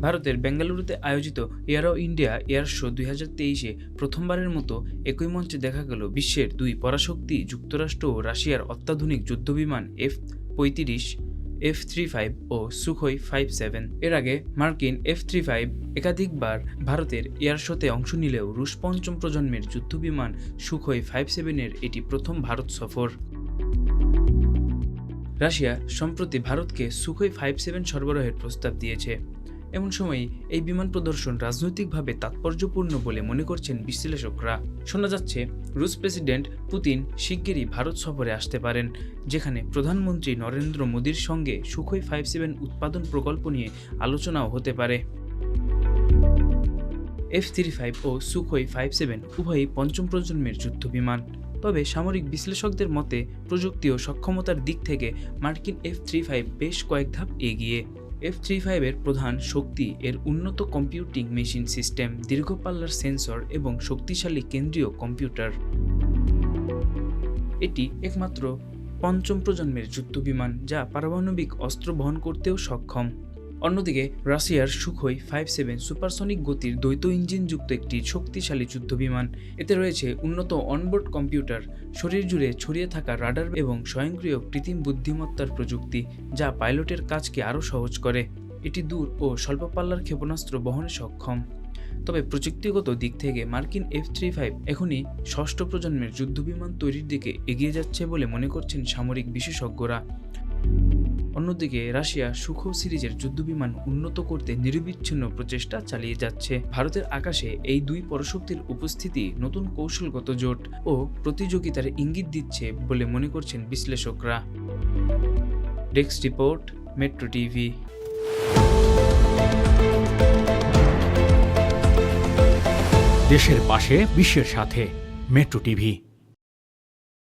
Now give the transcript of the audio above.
ভারতের বেঙ্গালুরুতে আয়োজিত এয়ারো ইন্ডিয়া এয়ার শো দুই হাজার তেইশে প্রথমবারের মতো একই মঞ্চে দেখা গেল বিশ্বের দুই পরাশক্তি যুক্তরাষ্ট্র ও রাশিয়ার অত্যাধুনিক যুদ্ধবিমান এফ পঁয়ত্রিশ, এফ থ্রি ফাইভ ও সুখোই ফাইভ সেভেন। এর আগে মার্কিন এফ থ্রি ফাইভ একাধিকবার ভারতের এয়ার শোতে অংশ নিলেও রুশ পঞ্চম প্রজন্মের যুদ্ধবিমান সুখোই ফাইভ সেভেনের এটি প্রথম ভারত সফর। রাশিয়া সম্প্রতি ভারতকে সুখোই ফাইভ সেভেন সরবরাহের প্রস্তাব দিয়েছে। এমন সময় এই বিমান প্রদর্শন রাজনৈতিকভাবে তাৎপর্যপূর্ণ বলে মনে করছেন বিশ্লেষকরা। শোনা যাচ্ছে, রুশ প্রেসিডেন্ট পুতিন শিগগিরই ভারত সফরে আসতে পারেন, যেখানে প্রধানমন্ত্রী নরেন্দ্র মোদীর সঙ্গে সুখোই ফাইভ সেভেন উৎপাদন প্রকল্প নিয়ে আলোচনাও হতে পারে। এফ থ্রি ফাইভ ও সুখোই ফাইভ সেভেন উভয়ই পঞ্চম প্রজন্মের যুদ্ধ বিমান। তবে সামরিক বিশ্লেষকদের মতে, প্রযুক্তি ও সক্ষমতার দিক থেকে মার্কিন এফ থ্রি ফাইভ বেশ কয়েক ধাপ এগিয়ে। এফ থ্রি ফাইভের প্রধান শক্তি এর উন্নত কম্পিউটিং মেশিন সিস্টেম দীর্ঘপাল্লার সেন্সর এবং শক্তিশালী কেন্দ্রীয় কম্পিউটার এটি একমাত্র পঞ্চম প্রজন্মের যুদ্ধ বিমান যা পারমাণবিক অস্ত্র বহন করতেও সক্ষম। অন্যদিকে, রাশিয়ার সুখোই ফাইভ সেভেন সুপারসনিক গতির দ্বৈত ইঞ্জিনযুক্ত একটি শক্তিশালী যুদ্ধবিমান। এতে রয়েছে উন্নত অনবোর্ড কম্পিউটার, শরীর জুড়ে ছড়িয়ে থাকা রাডার এবং স্বয়ংক্রিয় কৃত্রিম বুদ্ধিমত্তার প্রযুক্তি, যা পাইলটের কাজকে আরও সহজ করে। এটি দূর ও স্বল্প পাল্লার ক্ষেপণাস্ত্র বহনে সক্ষম। তবে প্রযুক্তিগত দিক থেকে মার্কিন এফ থ্রি ফাইভ এখনই ষষ্ঠ প্রজন্মের যুদ্ধবিমান তৈরির দিকে এগিয়ে যাচ্ছে বলে মনে করছেন সামরিক বিশেষজ্ঞরা। অন্যদিকে রাশিয়া সুখো সিরিজের যুদ্ধবিমান উন্নত করতে নিরবিচ্ছিন্ন প্রচেষ্টা চালিয়ে যাচ্ছে। ভারতের আকাশে এই দুই পরশক্তির উপস্থিতি নতুন কৌশলগত জোট ও প্রতিযোগিতার ইঙ্গিত দিচ্ছে বলে মনে করছেন বিশ্লেষকরা। Desk report, Metro TV. দেশের পাশে, বিশ্বের সাথে, মেট্রো টিভি।